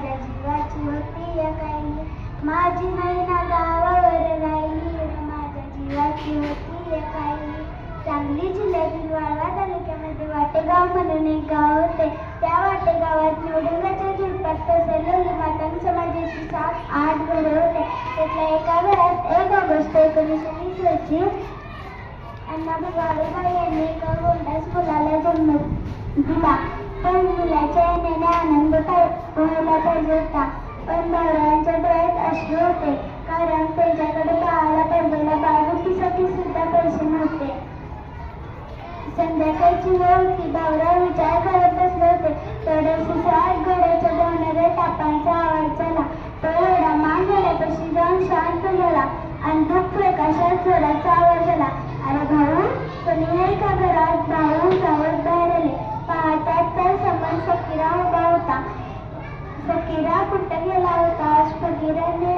माझ्या जीवाची होती काही माझी नाही ना गावावर राहिली माझ्या जीवाची होती काही सांगली जिल्ह्यातील वाळवा तालुक्यामध्ये वाटेगाव म्हणून एक गाव होते. त्या वाटेगावात निवडुंगाच्या झुडपात पसरलेली मातंग समाजाची सात आठ घरे होते. त्यातल्या एका घरात एक ऑगस्ट एकोणीसशे वीस रोजी अण्णा वाळूबाई यांनी एका गोंडास मुलाला जन्म दिला. मुलाच्या येण्याने आनंद व्हायला पाहिजे होता? पण डोळ्यात अश्रू होते. कारण पडलेल्या सुद्धा पैसे नव्हते. संध्याकाळची वेळ होती. विचार करत बसले होते. थोडेसे सात घोड्याच्या धावणाऱ्या टापांचा आवाज झाला. तो घोडा मान घोड्यापाशी जाऊन शांत झाला. आणि प्रकाशात जोराचा आवाज आला. अरे भाऊ कोणी आहे का घरात भाऊ सावध बाहेर आले पाहतात तर समोर फकीरा उभा होता फकीरा कुठं गेला होता फकीराने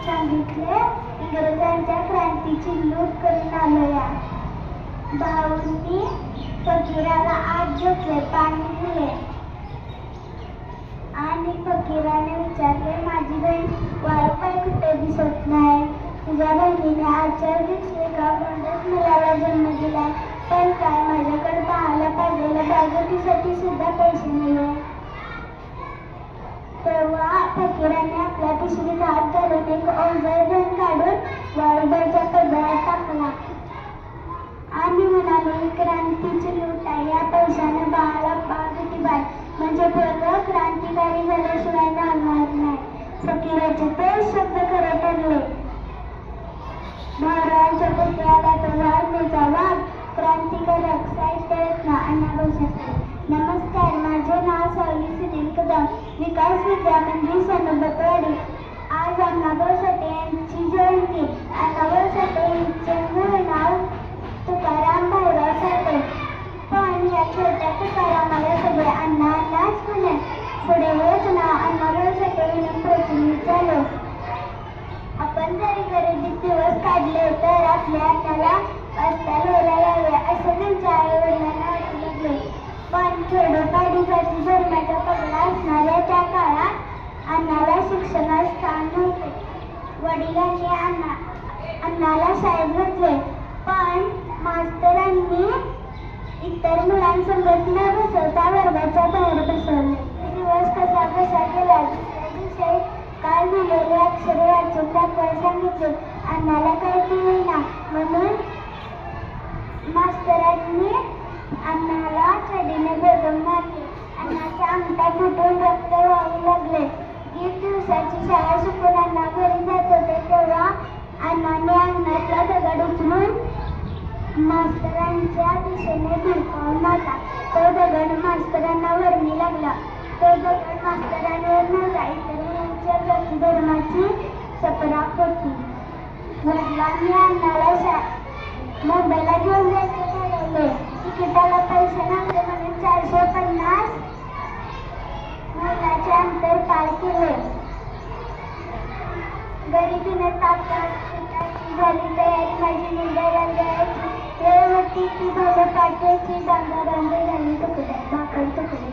सांगितले. इंग्रजांच्या क्रांतीची लूट करून आलो या भाऊंनी फकीराला आत घेतले पाणी दिले. आणि फकीराने विचारले माझी बहीण वाळूबाई कुठे दिसत नाही? तुझ्या बहिणीने आचार दिसले का म्हणूनच मुलाला जन्म दिला पण काय माझ्याकडे पाहायला पाहिजे बागोटीसाठी सुद्धा पैसे नाही तेव्हा फकीराने आपल्या पिशवीत हात घालून एक ओझर धन काढून वाळूबाईच्या पदरात टाकला. आणि म्हणाले क्रांतीची लूट आहे. या पैशाने बाळाला बागती बाय म्हणजे पोरं क्रांतिकारी झाल्याशिवाय राहणार नाही. फकीराचे ते शब्द खरे ठरले. महाराजांच्या पुतळ्याला तो वाढण्याचा वाघ. क्रांतिकारक साहित्य रत्न अण्णाभाऊ साठे नमस्कार माझे नाव सावली सुनील कदम. विकास विद्या मंदिर सनबतवाडी. आज अण्णाभाऊ साठे यांची जयंती. अण्णाभाऊ साठे यांचे मूळ नाव तुकाराम भाऊराव साठे. पण या छोट्या तुकारामाला सगळे अण्णा अण्णाच म्हणे. पुढे हेच नाव अण्णाभाऊ साठे म्हणून प्रचलित झालं आपण जरी गरिबीत दिवस काढले तर आपल्या अण्णाला असता लोला यावे असं त्यांच्या आई वडिलांना वाटू लागले पण खेडोपाडी जाती धर्माचा पगडा असणाऱ्या त्या काळात अण्णाला शिक्षणात स्थान नव्हते वडिलांनी अण्णा अण्णाला शाळेत घातले पण मास्तरांनी इतर मुलांसोबत न बसवता वर्गाच्या बाहेर बसवले. दिवस कसा कसा गेला दुसऱ्या दिवशी काल झालेले अक्षर वाचून दाखवायला सांगितले. अण्णाला कळते होईना म्हणून मास्तरांनी अण्णाला छडीने बेदम मारली अण्णाच्या अंगठा फुटून रक्त वाहू लागले दीड दिवसाची शाळा शिकून अण्णा घरी जात होते तेव्हा अण्णाने अंगणातला दगड उचलून मास्तरांच्या दिशेने भिरकावून मारला तो दगड मास्तरांना वर्णी लागला. तो दगड मास्तरांवर नव्हता इतर मुलांच्या धर्माची चपराक होती. वडिलांनी अण्णाला शा मुंबईला घेऊन जायचे ठरवले तिकिटाला पैसे नव्हते म्हणून चारशे पन्नास मुलाचे अंतर पार केले. गरिबीने तापतात झाली तयारी. माझी मुंबईला जायची वेळ होती ती भलं पाठवायची डांगा डांगे झाली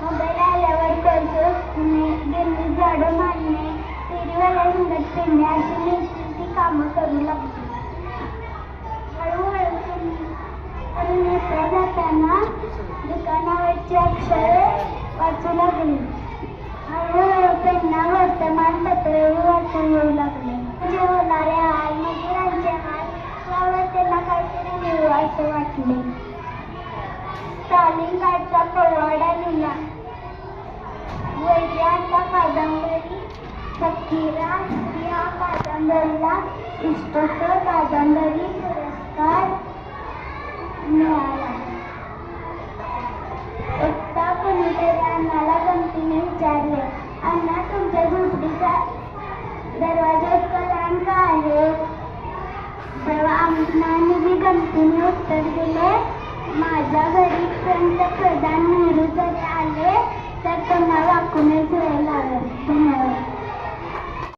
तुकड्या आल्यावर कर्ज गिरणी झाडं मारणे फेरीवाल्या हिंगत फिरणे अशी मिळतील ती कामं करू लागली. हळूहळू करून येता जाताना दुकानावरची अक्षरे वाचू लागली. हळूहळू त्यांना वर्तमानपत्र वाचू येऊ लागले. जे होणारे हाल मजुरांचे म्हणजे हाल यावर त्यांना काहीतरी लिहू असं वाटले. कालिंगाचा पोवाडा लिहिला वैद्यांचा कादंबरी फकीरा या कादंबरीला इष्टोत्तर कादंबरी पुरस्कार मिळाला. एकदा कोणीतरी अण्णाला गमतीने विचारले अण्णा तुमच्या झोपडीचा दरवाजा इतका कलान का आहे? तेव्हा अण्णाने मी गमतीने उत्तर दिले पंतप्रधान नेहरू जरी आले तर त्यांना वाकूनच राहायला हवे धन्यवाद